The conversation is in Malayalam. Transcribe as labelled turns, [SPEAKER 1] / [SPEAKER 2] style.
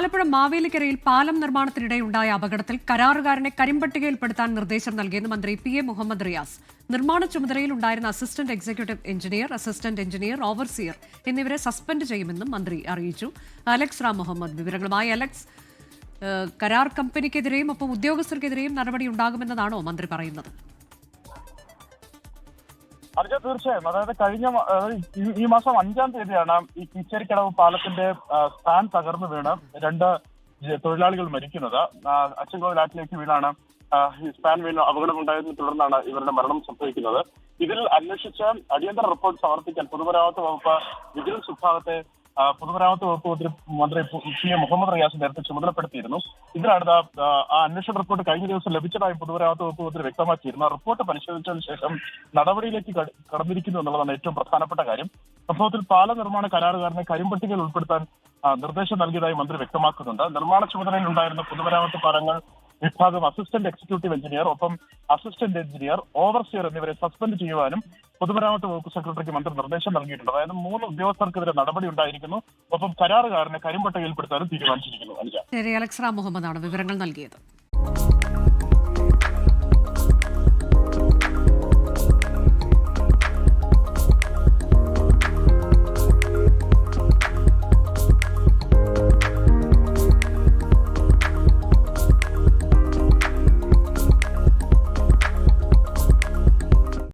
[SPEAKER 1] ആലപ്പുഴ മാവേലിക്കരയിൽ പാലം നിർമ്മാണത്തിനിടെയുണ്ടായ അപകടത്തിൽ കരാറുകാരനെ കരിമ്പട്ടികയിൽപ്പെടുത്താൻ നിർദ്ദേശം നൽകിയെന്ന് മന്ത്രി പി എ മുഹമ്മദ് റിയാസ്. നിർമ്മാണ ചുമതലയിൽ ഉണ്ടായിരുന്ന assistant executive engineer assistant engineer overseer എന്നിവരെ സസ്പെൻഡ് ചെയ്യുമെന്നും മന്ത്രി അറിയിച്ചു. അലക്സ് റാം മുഹമ്മദ് വിവരങ്ങളുമായി അലക്സ് കരാർ കമ്പനിക്കെതിരെയും ഒപ്പം ഉദ്യോഗസ്ഥർക്കെതിരെയും നടപടി ഉണ്ടാകുമെന്നതാണോ മന്ത്രി പറയുന്നത്?
[SPEAKER 2] അനുജ തീർച്ചയായും. അതായത് കഴിഞ്ഞ ഈ- മാസം അഞ്ചാം തീയതിയാണ് ഈ കിച്ചേരിക്കടവ് പാലത്തിന്റെ സ്പാൻ തകർന്നു വീണ് രണ്ട് തൊഴിലാളികൾ മരിക്കുന്നത്. ആറ്റിലേക്ക് വീണാണ് സ്പാൻ വീണ് അപകടമുണ്ടായതിനെ തുടർന്നാണ് ഇവരുടെ മരണം സംഭവിക്കുന്നത്. ഇതിൽ അന്വേഷിച്ച് അടിയന്തര റിപ്പോർട്ട് സമർപ്പിക്കാൻ പൊതുമരാമത്ത് വകുപ്പ് വിജിലൻസ് വിഭാഗത്തെ പൊതുമരാമത്ത് വകുപ്പ് മന്ത്രി മന്ത്രി പി എ മുഹമ്മദ് റിയാസ് നേരത്തെ ചുമതലപ്പെടുത്തിയിരുന്നു. ഇതിലാണ് ആ, അന്വേഷണ റിപ്പോർട്ട് കഴിഞ്ഞ ദിവസം ലഭിച്ചതായി പൊതുമരാമത്ത് വകുപ്പ് മന്ത്രി വ്യക്തമാക്കിയിരുന്നു. ആ റിപ്പോർട്ട് പരിശോധിച്ചതിന് ശേഷം നടപടിയിലേക്ക് കടന്നിരിക്കുന്നു എന്നുള്ളതാണ് ഏറ്റവും പ്രധാനപ്പെട്ട കാര്യം. സംഭവത്തിൽ പാല നിർമ്മാണ കരാറുകാരനെ കരിമ്പട്ടികയിൽ ഉൾപ്പെടുത്താൻ നിർദ്ദേശം നൽകിയതായി മന്ത്രി വ്യക്തമാക്കുന്നുണ്ട്. നിർമ്മാണ ചുമതലയിൽ ഉണ്ടായിരുന്ന പൊതുമരാമത്ത് പാലങ്ങൾ വിഭാഗം അസിസ്റ്റന്റ് എക്സിക്യൂട്ടീവ് എഞ്ചിനീയർ ഒപ്പം അസിസ്റ്റന്റ് എഞ്ചിനീയർ ഓവർസിയർ എന്നിവരെ സസ്പെൻഡ് ചെയ്യുവാനും പൊതുമരാമത്ത് വകുപ്പ് സെക്രട്ടറിക്ക് മന്ത്രി നിർദ്ദേശം നൽകിയിട്ടുണ്ട്. അതായത് മൂന്ന് ഉദ്യോഗസ്ഥർക്കെതിരെ നടപടി ഉണ്ടായിരിക്കുന്നു. ഒപ്പം കരാറുകാരനെ കരിമ്പട്ടയിൽപ്പെടുത്താനും തീരുമാനിച്ചിരിക്കുന്നു. അനുജ
[SPEAKER 1] ശരി മുഹമ്മദാണ് വിവരങ്ങൾ നൽകിയത്.